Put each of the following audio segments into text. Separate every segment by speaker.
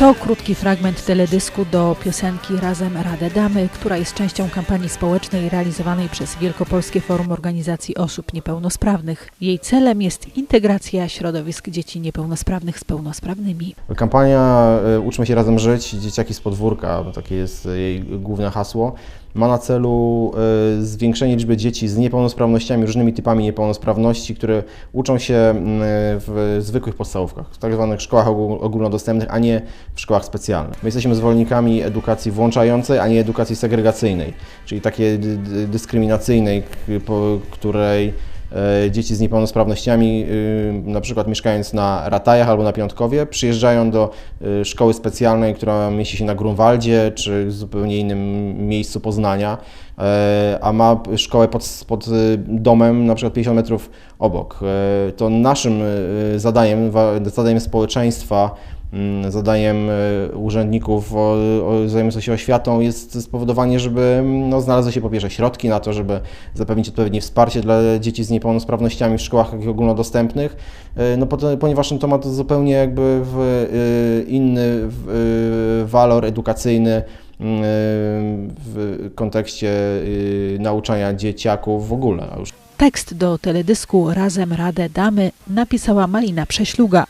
Speaker 1: To krótki fragment teledysku do piosenki Razem Radę Damy, która jest częścią kampanii społecznej realizowanej przez Wielkopolskie Forum Organizacji Osób Niepełnosprawnych. Jej celem jest integracja środowisk dzieci niepełnosprawnych z pełnosprawnymi.
Speaker 2: Kampania y, Uczmy się razem żyć, dzieciaki z podwórka, takie jest jej główne hasło, ma na celu y, zwiększenie liczby dzieci z niepełnosprawnościami, różnymi typami niepełnosprawności, które uczą się y, w zwykłych podstawówkach, w tak zwanych szkołach ogól- ogólnodostępnych, a nie w szkołach specjalnych. My jesteśmy zwolennikami edukacji włączającej, a nie edukacji segregacyjnej, czyli takiej dy- dy- dyskryminacyjnej, której dzieci z niepełnosprawnościami, y, na przykład mieszkając na Ratajach albo na Piątkowie, przyjeżdżają do y, szkoły specjalnej, która mieści się na Grunwaldzie czy w zupełnie innym miejscu Poznania, e, a ma szkołę pod, pod y, domem na przykład 50 metrów obok. E, To naszym zadaniem, zadaniem społeczeństwa, zadaniem y, urzędników zajmujących się oświatą jest spowodowanie, żeby mm, no, znalazły się po pierwsze środki na to, żeby zapewnić odpowiednie wsparcie dla dzieci z niepełnosprawnościami w szkołach ogólnodostępnych, y, no, po- ponieważ to ma to zupełnie jakby w, y, inny walor edukacyjny y, w kontekście nauczania dzieciaków w ogóle.
Speaker 1: Tekst do teledysku Razem Radę Damy napisała Malina Prześluga.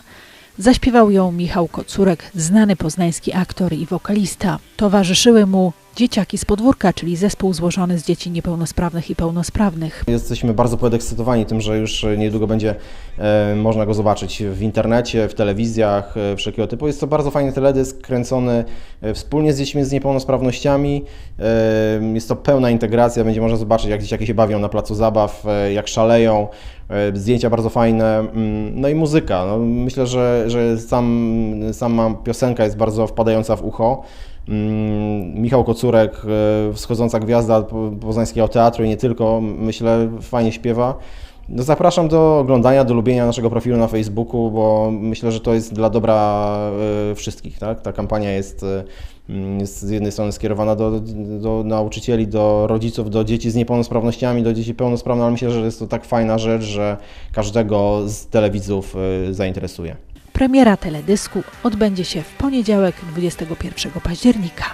Speaker 1: Zaśpiewał ją Michał Kocurek, znany poznański aktor i wokalista. Towarzyszyły mu dzieciaki z podwórka, czyli zespół złożony z dzieci niepełnosprawnych i pełnosprawnych.
Speaker 2: Jesteśmy bardzo podekscytowani tym, że już niedługo będzie e, można go zobaczyć w internecie, w telewizjach, e, wszelkiego typu. Jest to bardzo fajny teledysk kręcony e, wspólnie z dziećmi z niepełnosprawnościami. E, jest to pełna integracja, będzie można zobaczyć jak dzieciaki się bawią na placu zabaw, e, jak szaleją. E, Zdjęcia bardzo fajne, mm, no i muzyka. No, myślę, że, że sam, sama piosenka jest bardzo wpadająca w ucho. Mm, Michał Kocurek, e, wschodząca gwiazda po- poznańskiego teatru i nie tylko, myślę, fajnie śpiewa. No, zapraszam do oglądania, do lubienia naszego profilu na Facebooku, bo myślę, że to jest dla dobra e, wszystkich. Tak? Ta kampania jest, e, mm, jest z jednej strony skierowana do, do nauczycieli, do rodziców, do dzieci z niepełnosprawnościami, do dzieci pełnosprawnych, ale myślę, że jest to tak fajna rzecz, że każdego z telewidzów zainteresuje.
Speaker 1: Premiera teledysku odbędzie się w poniedziałek 21 października.